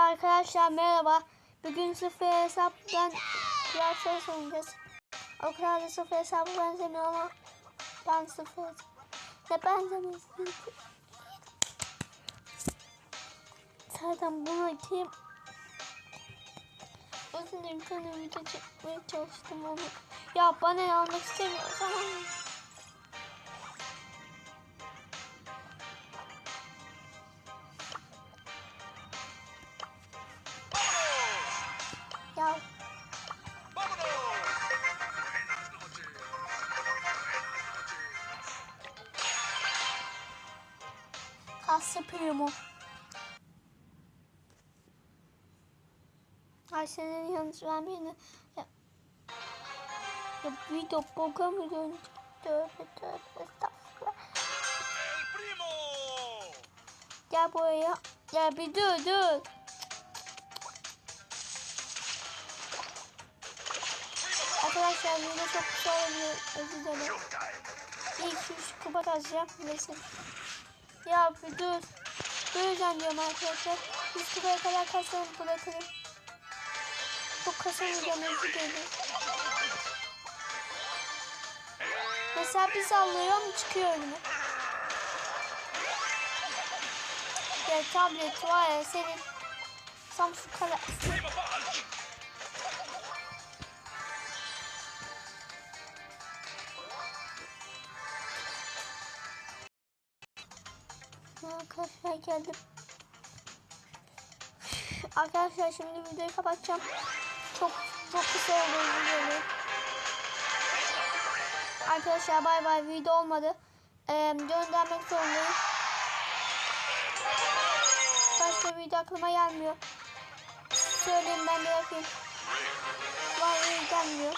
Arkadaşlar merhaba. Bugün sıfır hesaptan biraz şey oynayacağız. O kadar da sıfır hesabı benzemiyor ama ben sıfır. Ne benzemesin ki? Zaten bunu açayım. Uzun bir tane video çekmeye çalıştım onu. Ya bana almak istemiyorsam Ya Kası primo. Ay senin yanlış vermeyene. Ya, ya video boga mı döndü? Tövbe tövbe estağfurullah. Gel buraya. Ya bir dur dur. Arkadaşlar video çok kısa oluyor. Özür dilerim. İlk üç kupa kazacağım. Neyse. Ya bir dur. Duracağım diyorum arkadaşlar. Biz kupaya kadar kaçalım bırakalım. Çok kasamayacağım özür dilerim. Mesela bir sallıyorum çıkıyor önüme. Ya tablet var ya senin Samsung kadar. Arkadaşlar geldim. Arkadaşlar şimdi videoyu kapatacağım. Çok çok kısa oldu videoyu. Arkadaşlar bay bay video olmadı. Ee, göndermek zorundayım. Başka video aklıma gelmiyor. Söyleyeyim ben de yapayım. Vallahi gelmiyor.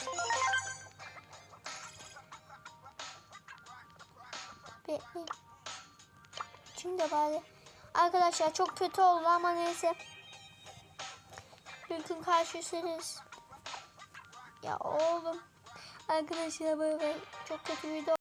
Bekleyin. Şimdi bari. Arkadaşlar çok kötü oldu ama neyse. Bir gün karşılaşırız. Ya oğlum. Arkadaşlar böyle çok kötü video